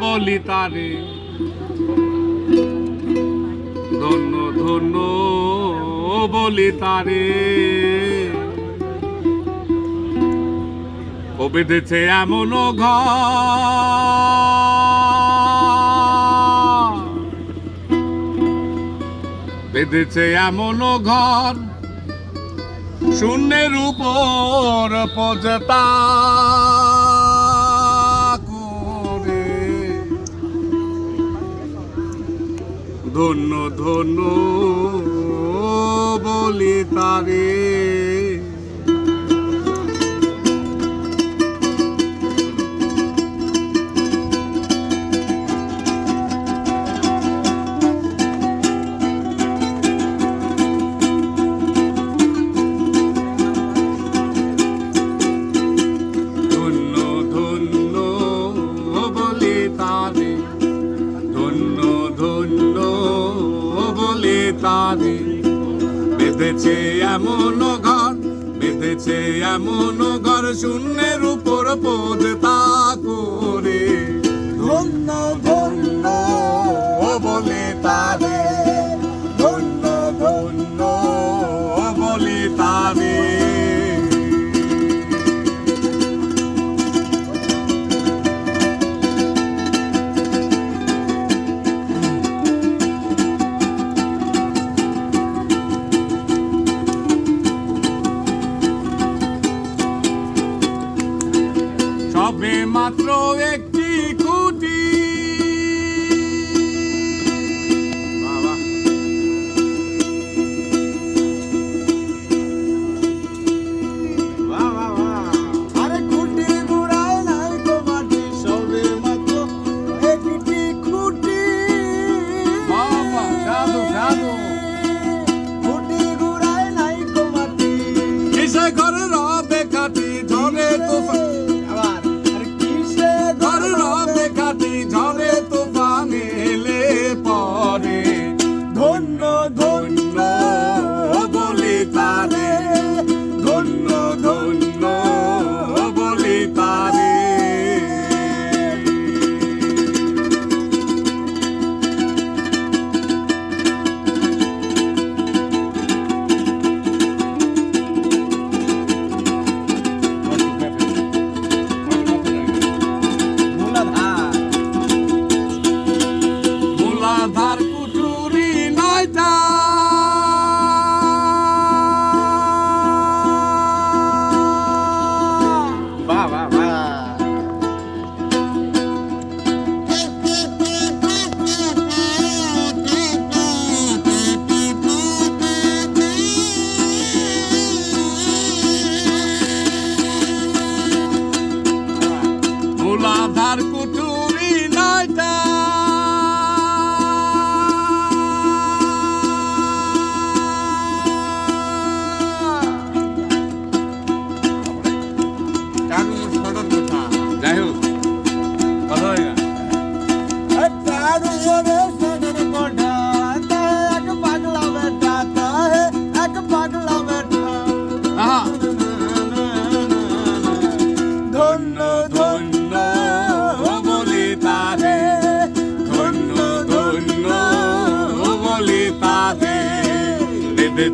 কবলিতারে ধন্য ধন্য বলি তারে ও বেঁধেছে এমন ঘর। বেঁধেছে এমন ঘর, শূন্যের উপর পজতা। ধন্য ধন্য বলি তারে। তারে বেঁধেছে এমন ঘর বেঁধেছে এমন ঘর শূন্যের উপর পদ তা করে। ধন্য más trovecchico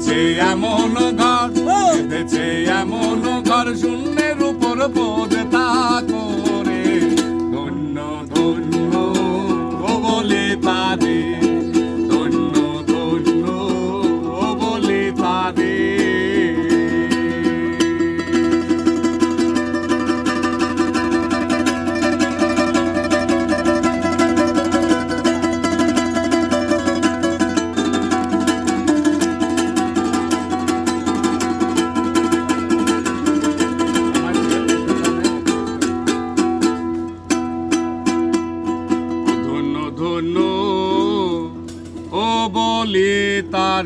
বেঁধেছে এমন ঘর বেঁধেছে এমন ঘর শূন্যের উপর বোধ Ta